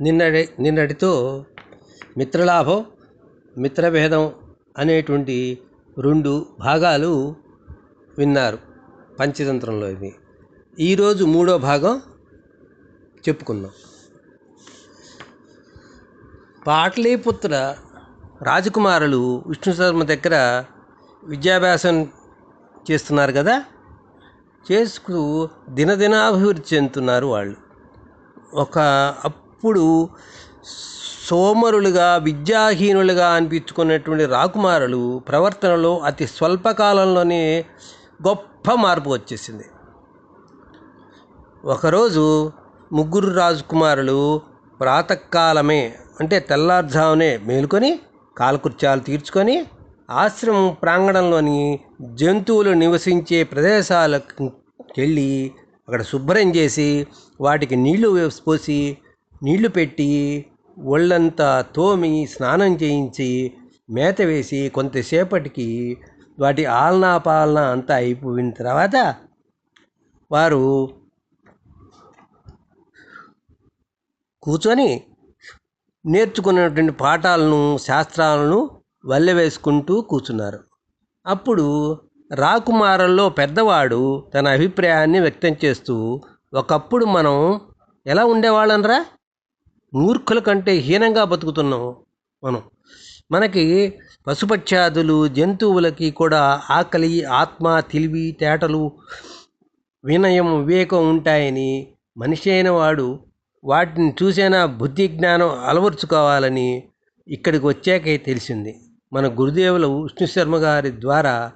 నిన్నటి నిన్నటితో మిత్రలాభం మిత్రభేదం అనేటువంటి రెండు భాగాలు విన్నారు పంచతంత్రంలో ఇవి. ఈరోజు మూడో భాగం చెప్పుకుందాం. పాటలీపుత్ర రాజకుమారులు విష్ణు శర్మ దగ్గర విద్యాభ్యాసం చేస్తున్నారు కదా? చేసుకు దినదినాభివృద్ధి చెందుతున్నారు వాళ్ళు. ఒక అప్పుడు సోమరులుగా విద్యాహీనులుగా అనిపించుకున్నటువంటి రాకుమారులు ప్రవర్తనలో అతి స్వల్పకాలంలోనే గొప్ప మార్పు వచ్చేసింది. ఒకరోజు ముగ్గురు రాజకుమారులు ప్రాతకాలమే అంటే తెల్లారుజామునే మేలుకొని కాలకృత్యాలు తీర్చుకొని ఆశ్రమం ప్రాంగణంలోని జంతువులు నివసించే ప్రదేశాలకు వెళ్ళి అక్కడ శుభ్రం చేసి వాటికి నీళ్ళు పోసి నీళ్ళు పెట్టి ఒళ్ళంతా తోమి స్నానం చేయించి మేత వేసి కొంతసేపటికి వాటి ఆలనా పాలన అంతా అయిపోయిన తర్వాత వారు కూర్చొని నేర్చుకున్నటువంటి పాఠాలను శాస్త్రాలను వల్లె వేసుకుంటూ కూర్చున్నారు. అప్పుడు రాకుమారుల్లో పెద్దవాడు తన అభిప్రాయాన్ని వ్యక్తం చేస్తూ ఒకప్పుడు మనం ఎలా ఉండేవాళ్ళంరా? మూర్ఖుల కంటే హీనంగా బతుకుతున్నాం మనం. మనకి పశుపక్షాదులు జంతువులకి కూడా ఆకలి ఆత్మ తెలివి తేటలు వినయం వివేకం ఉంటాయని మనిషి అయిన వాడు వాటిని చూసైనా బుద్ధి జ్ఞానం అలవర్చుకోవాలని ఇక్కడికి వచ్చాకే తెలిసింది. మన గురుదేవులు విష్ణు శర్మ గారి ద్వారా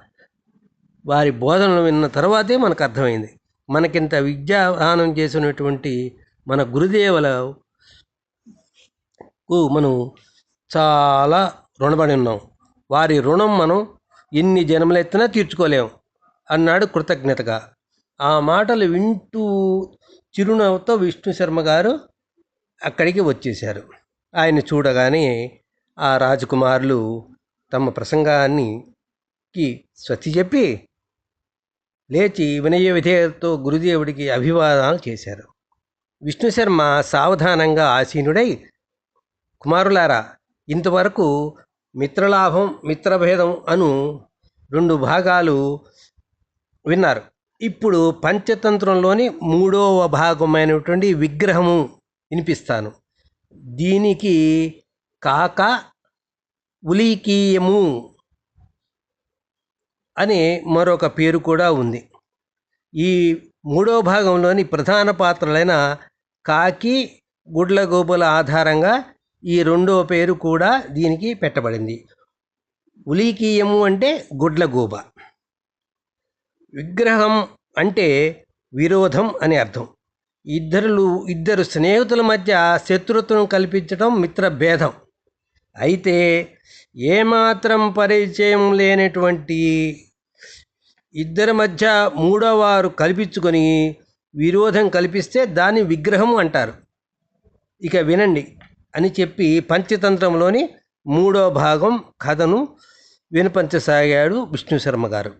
వారి బోధనలు విన్న తర్వాతే మనకు అర్థమైంది. మనకింత విద్యాదానం చేసినటువంటి మన గురుదేవుల కు మనం చాలా రుణపడి ఉన్నాం. వారి రుణం మనం ఎన్ని జన్మలెత్తినా తీర్చుకోలేము అన్నాడు కృతజ్ఞతగా. ఆ మాటలు వింటూ చిరునవ్వుతో విష్ణు శర్మ గారు అక్కడికి వచ్చేశారు. ఆయన చూడగానే ఆ రాజకుమారులు తమ ప్రసంగానికి స్వతి చెప్పి లేచి వినయ విధేయతో గురుదేవుడికి అభివాదాలు చేశారు. విష్ణు శర్మ సావధానంగా ఆసీనుడై కుమారులారా ఇంతవరకు మిత్రలాభం మిత్రభేదం అను రెండు భాగాలు విన్నారు. ఇప్పుడు పంచతంత్రంలోని మూడవ భాగమైనటువంటి విగ్రహము వినిపిస్తాను. దీనికి కాక ఉలీకీయము అనే మరొక పేరు కూడా ఉంది. ఈ మూడో భాగంలోని ప్రధాన పాత్రలైన కాకి గుడ్లగోబుల ఆధారంగా ఈ రెండో పేరు కూడా దీనికి పెట్టబడింది. ఉలీకీయము అంటే గుడ్లగూబ. విగ్రహం అంటే విరోధం అని అర్థం. ఇద్దరు ఇద్దరు స్నేహితుల మధ్య శత్రుత్వం కల్పించడం మిత్రభేదం అయితే ఏమాత్రం పరిచయం లేనటువంటి ఇద్దరి మధ్య మూడోవారు కల్పించుకొని విరోధం కల్పిస్తే దాన్ని విగ్రహం అంటారు. ఇక వినండి. అని చెప్పి పంచతంత్రంలోని మూడో భాగం కథను వినిపించసాగాడు విష్ణు శర్మ గారు.